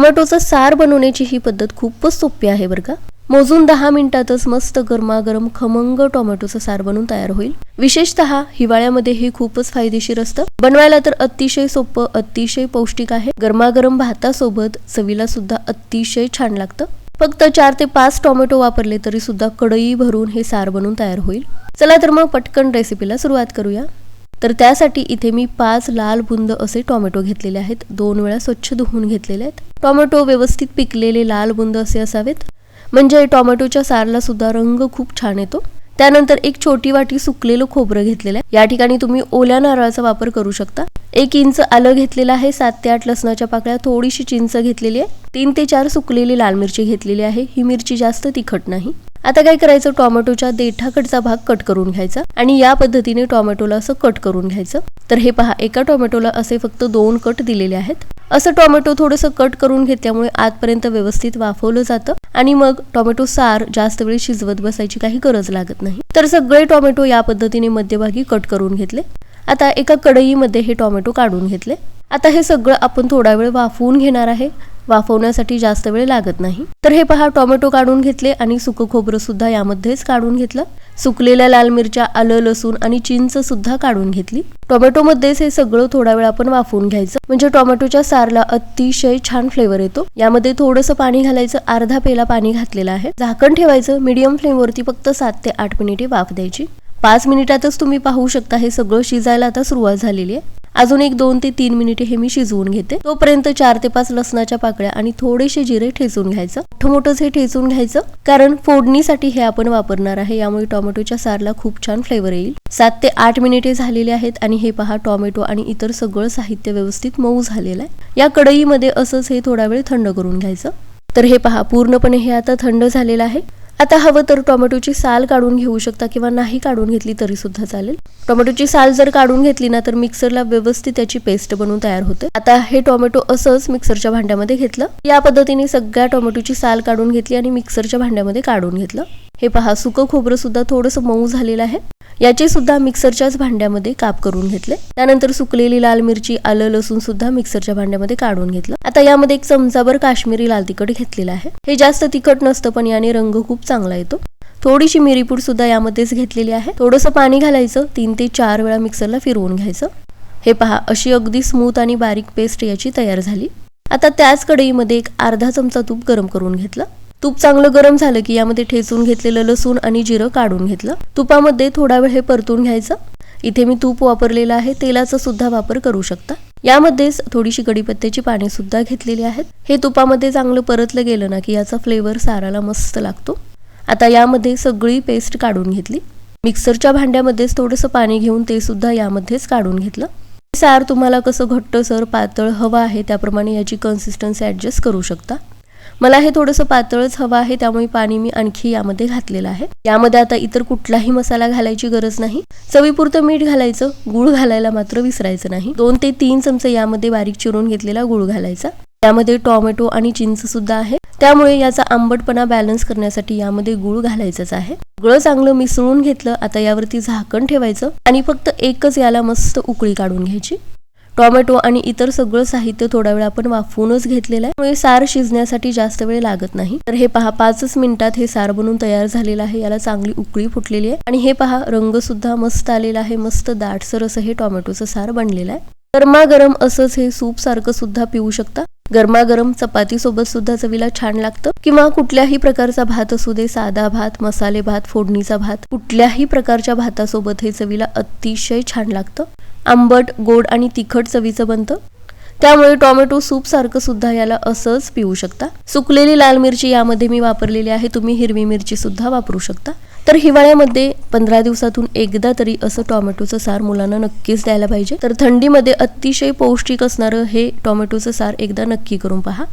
टोमॅटोचं सार बनवण्याची ही पद्धत खूपच सोपी आहे बरं का? मोजून दहा मिनिटातच मस्त गरमागरम खमंग टोमॅटोचं सार बनून तयार होईल. विशेषतः हिवाळ्यामध्ये हे खूपच फायदेशीर असतं. बनवायला तर अतिशय सोपं अतिशय पौष्टिक आहे. गरमागरम भातासोबत चवीला सुद्धा अतिशय छान लागतं. फक्त चार ते पाच टोमॅटो वापरले तरी सुद्धा कढई भरून हे सार बनून तयार होईल. चला तर मग पटकन रेसिपीला सुरुवात करूया. तर त्यासाठी इथे मी पाच लाल बुंद असे टोमॅटो घेतलेले आहेत. दोन वेळा स्वच्छ धुवून घेतलेले आहेत. टोमॅटो व्यवस्थित पिकलेले लाल बुंद असे असावेत. म्हणजे टोमॅटोच्या सारला सुद्धा रंग खूप छान येतो. त्यानंतर एक छोटी वाटी सुकलेलं खोबरं घेतलेलं आहे. या ठिकाणी तुम्ही ओल्या नारळाचा वापर करू शकता. एक इंच आलं घेतलेलं आहे. सात ते आठ लसणाच्या पाकळ्या थोडीशी चिंच घेतलेली आहे. तीन ते चार सुकलेली लाल मिरची घेतलेली आहे. ही मिरची जास्त तिखट नाही. आता काय करायचं? टोमॅटोच्या देठाकडचा भाग कट करून घ्यायचा आणि या पद्धतीने टोमॅटोला असं कट करून घ्यायचं. तर हे पहा एका टोमॅटोला असे फक्त दोन कट दिलेले आहेत. असं टोमॅटो थोडंसं कट करून घेतल्यामुळे आतपर्यंत व्यवस्थित वाफवलं जातं आणि मग टोमॅटो सार जास्त वेळ शिजवत बसायची काही गरज लागत नाही. तर सगळे टोमॅटो या पद्धतीने मध्यभागी कट करून घेतले. आता एका कढईमध्ये हे टोमॅटो काढून घेतले. आता हे सगळं आपण थोडा वेळ वाफवून घेणार आहे. वाफवण्यासाठी जास्त वेळ लागत नाही. तर हे पहा टोमॅटो काढून घेतले आणि सुकं खोबरं सुद्धा यामध्येच काढून घेतलं. सुकलेल्या लाल मिरच्या आलं लसूण आणि चिंच सुद्धा काढून घेतली. टोमॅटो मध्येच हे सगळं थोडा वेळ आपण वाफवून घ्यायचं. म्हणजे टोमॅटोच्या सारला अतिशय छान फ्लेवर येतो. यामध्ये थोडंसं पाणी घालायचं अर्धा पेला पाणी घातलेलं आहे. झाकण ठेवायचं मीडियम फ्लेमवरती फक्त सात ते आठ मिनिटे वाफ द्यायची. पाच मिनिटातच तुम्ही पाहू शकता हे सगळं शिजायला आता सुरुवात झालेली आहे. अजून एक दोन ते तीन मिनिटे हे मी शिजवून घेते. तोपर्यंत चार ते पाच लसणाच्या पाकळ्या आणि थोडेसे जिरे ठेचून घ्यायचं. मोठं मोठंच हे ठेचून घ्यायचं कारण फोडणीसाठी हे आपण वापरणार आहे यामुळे टोमॅटोच्या सारला खूप छान फ्लेवर येईल. सात ते आठ मिनिटे झालेले आहेत आणि हे पहा टोमॅटो आणि इतर सगळं साहित्य व्यवस्थित मऊ झालेलं आहे. या कढईमध्ये असंच हे थोडा वेळ थंड करून घ्यायचं. तर हे पहा पूर्णपणे हे आता थंड झालेलं आहे. आता हवं तर टोमॅटोची साल काढून घेऊ शकता किंवा नाही काढून घेतली तरी सुद्धा चालेल. टोमॅटोची साल जर काढून घेतली ना तर मिक्सरला व्यवस्थित त्याची पेस्ट बनवून तयार होते. आता हे टोमॅटो असंच मिक्सरच्या भांड्यामध्ये घेतलं. या पद्धतीने सगळ्या टोमॅटोची साल काढून घेतली आणि मिक्सरच्या भांड्यामध्ये काढून घेतलं. हे पहा सुकं खोबरं सुद्धा थोडंसं मऊ झालेलं आहे. याचे सुद्धा मिक्सरच्याच भांड्यामध्ये काप करून घेतले. त्यानंतर सुकलेली लाल मिरची आलं लसूण सुद्धा मिक्सरच्या भांड्यामध्ये काढून घेतलं. आता यामध्ये एक चमचाभर काश्मीरी लाल तिखट घेतलेलं आहे. हे जास्त तिखट नसतं पण याने रंग खूप चांगला येतो. थोडीशी मिरीपूड सुद्धा यामध्येच घेतलेली आहे. थोडंसं पाणी घालायचं तीन ते चार वेळा मिक्सरला फिरवून घ्यायचं. हे पहा अशी अगदी स्मूथ आणि बारीक पेस्ट याची तयार झाली. आता त्याच कढईमध्ये एक अर्धा चमचा तूप गरम करून घेतलं. तूप चांगलं गरम झालं की यामध्ये ठेचून घेतलेलं लसूण आणि जिरं काढून घेतलं. तुपामध्ये थोडा वेळ हे परतून घ्यायचं. इथे मी तूप वापरलेलं आहे तेलाचा सुद्धा वापर करू शकता. यामध्येच थोडीशी कडीपत्त्याची पाने सुद्धा घेतलेली आहेत. हे तुपामध्ये चांगलं परतलं गेलं ना की याचा फ्लेवर साराला मस्त लागतो. आता यामध्ये सगळी पेस्ट काढून घेतली. मिक्सरच्या भांड्यामध्येच थोडंसं पाणी घेऊन ते सुद्धा यामध्येच काढून घेतलं. सार तुम्हाला कसं घट्ट सर पातळ हवं आहे त्याप्रमाणे याची कन्सिस्टन्सी ॲडजस्ट करू शकता. मला हे थोडंसं पातळच हवं आहे त्यामुळे पाणी मी आणखी यामध्ये घातलेलं आहे. यामध्ये आता इतर कुठलाही मसाला घालायची गरज नाही. चवीपुरतं मीठ घालायचं गुळ घालायला मात्र विसरायचं नाही. दोन ते तीन चमचे यामध्ये बारीक चिरून घेतलेला गुळ घालायचा. यामध्ये टोमॅटो आणि चिंच सुद्धा आहे. त्यामुळे याचा आंबटपणा बॅलन्स करण्यासाठी यामध्ये गुळ घालायचंच आहे. गुळ चांगलं मिसळून घेतलं आता यावरती झाकण ठेवायचं आणि फक्त एकच याला मस्त उकळी काढून घ्यायची. टोमॅटो आणि इतर सगळं साहित्य थोडा वेळ आपण वाफवूनच घेतलेलं आहे. त्यामुळे सार शिजण्यासाठी जास्त वेळ लागत नाही. तर हे पहा पाचच मिनिटात हे सार बनून तयार झालेलं आहे. याला चांगली उकळी फुटलेली आहे. आणि हे पहा रंग सुद्धा मस्त आलेला आहे. मस्त दाटसर असं हे टोमॅटोचं सार बनलेलं आहे. गरमागरम असंच हे सूप सारखं सुद्धा पिऊ शकता. गरमागरम चपाती सोबत सुद्धा चवीला छान लागतं. किंवा कुठल्याही प्रकारचा भात असू दे साधा भात मसाले भात फोडणीचा भात कुठल्याही प्रकारच्या भातासोबत हे चवीला अतिशय छान लागतं. आंबट गोड आणि तिखट चवीचं बनतं. त्यामुळे टोमॅटो सूप सारखं सुद्धा याला असंच पिऊ शकता. सुकलेली लाल मिरची यामध्ये मी वापरलेली आहे. तुम्ही हिरवी मिरची सुद्धा वापरू शकता. तर हिवाळ्यामध्ये पंधरा दिवसातून एकदा तरी असं टोमॅटोचं सार मुलांना नक्कीच द्यायला पाहिजे. तर थंडीमध्ये अतिशय पौष्टिक असणारं हे टोमॅटोचं सार एकदा नक्की करून पहा.